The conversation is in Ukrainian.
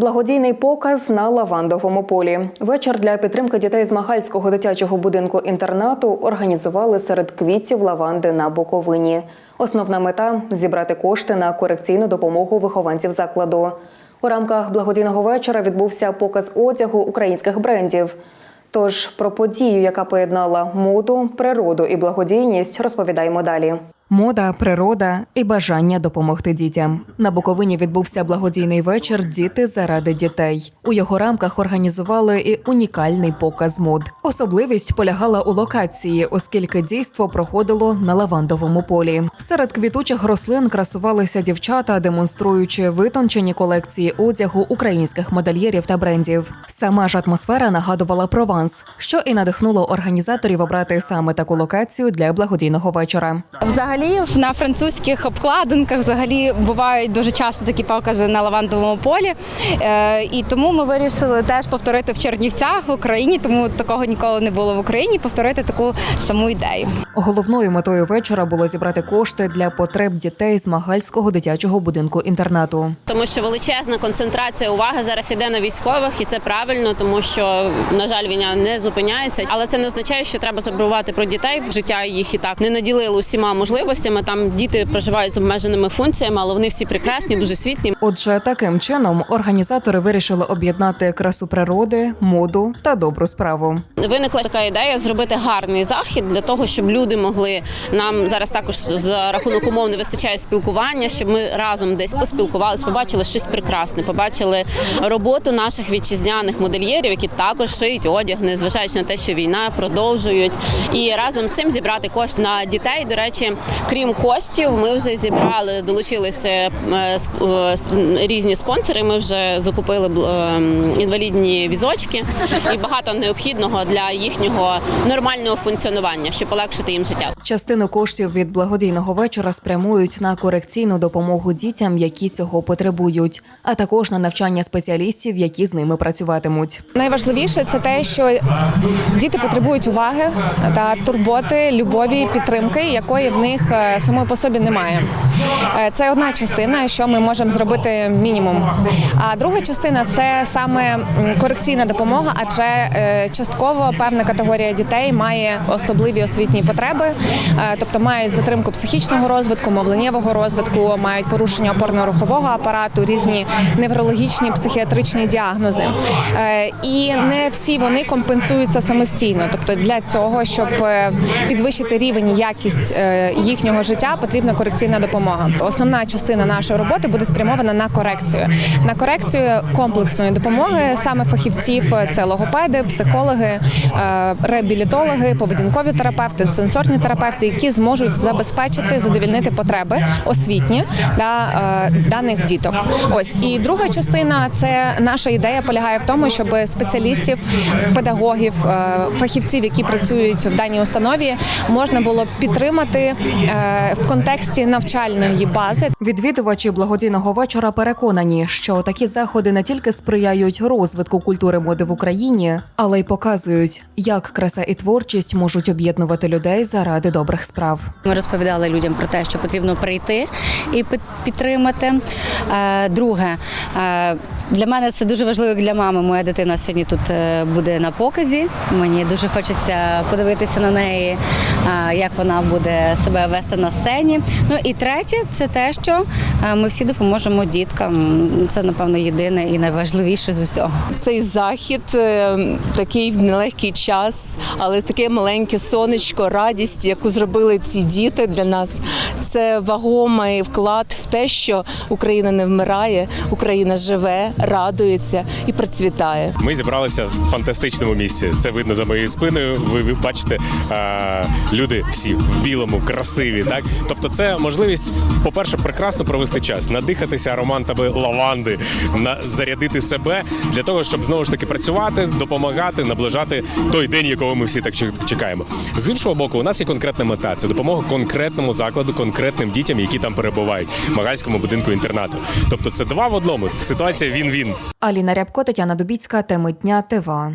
Благодійний показ на лавандовому полі. Вечір для підтримки дітей з Магальського дитячого будинку інтернату організували серед квітів лаванди на Буковині. Основна мета зібрати кошти на корекційну допомогу вихованців закладу. У рамках благодійного вечора відбувся показ одягу українських брендів. Тож про подію, яка поєднала моду, природу і благодійність, розповідаємо далі. Мода, природа і бажання допомогти дітям. На Буковині відбувся благодійний вечір Діти заради дітей. У його рамках організували і унікальний показ мод. Особливість полягала у локації, оскільки дійство проходило на лавандовому полі. Серед квітучих рослин красувалися дівчата, демонструючи витончені колекції одягу українських модельєрів та брендів. Сама ж атмосфера нагадувала Прованс, що і надихнуло організаторів обрати саме таку локацію для благодійного вечора. Взагалі на французьких обкладинках взагалі бувають дуже часто такі покази на лавандовому полі. Е, і тому ми вирішили теж повторити в Чернівцях в Україні, тому такого ніколи не було в Україні. Повторити таку саму ідею. Головною метою вечора було зібрати кошти для потреб дітей з Магальського дитячого будинку інтернату. тому що величезна концентрація уваги зараз іде на військових, і це правильно, тому що на жаль, війна не зупиняється. Але це не означає, що треба забувати про дітей. Життя їх і так не наділили усіма можливостями. Там діти проживають з обмеженими функціями, але вони всі прекрасні, дуже світлі. Отже, таким чином організатори вирішили об'єднати красу природи, моду та добру справу. Виникла така ідея зробити гарний захід для того, щоб люди могли нам зараз також за рахунок умов не вистачає спілкування, щоб ми разом десь поспілкувалися, побачили щось прекрасне, побачили роботу наших вітчизняних модельєрів, які також шиють одяг, незважаючи на те, що війна продовжують, і разом з цим зібрати кошти на дітей. До речі, крім коштів, ми вже зібрали, долучилися е, е, різні спонсори. Ми вже закупили е, інвалідні візочки і багато необхідного для їхнього нормального функціонування, щоб полегшити їм життя. Частину коштів від благодійного вечора спрямують на корекційну допомогу дітям, які цього потребують, а також на навчання спеціалістів, які з ними працюватимуть. Найважливіше це те, що діти потребують уваги та турботи, любові, підтримки, якої в них е, самої по собі немає. Е, Це одна частина, що ми можемо зробити мінімум. А друга частина це саме корекційна допомога, адже е, частково певна категорія дітей має особливі освітні потреби, тобто мають затримку психічного розвитку, мовленнєвого розвитку, мають порушення опорно-рухового апарату, різні неврологічні психіатричні діагнози. І не всі вони компенсуються самостійно. Тобто для цього, щоб підвищити рівень якість е, їхнього життя, потрібна корекційна допомога. Основна частина нашої роботи буде спрямована на корекцію, на корекцію комплексної допомоги саме фахівців. Це логопеди, психологи, е, реабілітологи, поведінкові терапевти, сенсорні терапевти, які зможуть забезпечити задовільнити потреби освітні да, е, даних діток. Ось і друга частина це наша ідея полягає в тому, щоб спеціалістів, педагогів, е, фахівців, які працюють в даній установі, можна було підтримати в контексті навчальної бази. Відвідувачі благодійного вечора переконані, що такі заходи не тільки сприяють розвитку культури моди в Україні, але й показують, як краса і творчість можуть об'єднувати людей заради добрих справ. Ми розповідали людям про те, що потрібно прийти і під- підтримати. Е, Друге, е, для мене це дуже важливо для мами. Моя дитина сьогодні тут е, буде на показі. Мені дуже хочеться подивитися на неї, е, як вона буде себе вести на сцені. Ну і третє, це те, що е, ми всі допоможемо діткам. Це напевно єдине і найважливіше з усього. Цей захід такий в нелегкий час, але таке маленьке сонечко, радість, яку зробили ці діти для нас. Це вагомий вклад в те, що Україна не вмирає, Україна живе, радується і процвітає. Ми зібралися в фантастичному місці. Це видно за моєю спиною. Ви, ви бачите, е, люди всі в білому, красиві. Так, тобто, це можливість, по-перше, прекрасно провести час, надихатися ароматами лаванди, на зарядити себе для того, щоб знову ж таки працювати, допомагати, наближати той день, якого ми всі так чекаємо. З іншого боку, у нас є конкретна мета. Це допомога конкретному закладу, конкретним дітям, які там перебувають в Магальському будинку інтернату. Тобто, це два в одному. Ситуація він-він. Аліна Рябко, Тетяна Дубіцька, теми дня ТВА.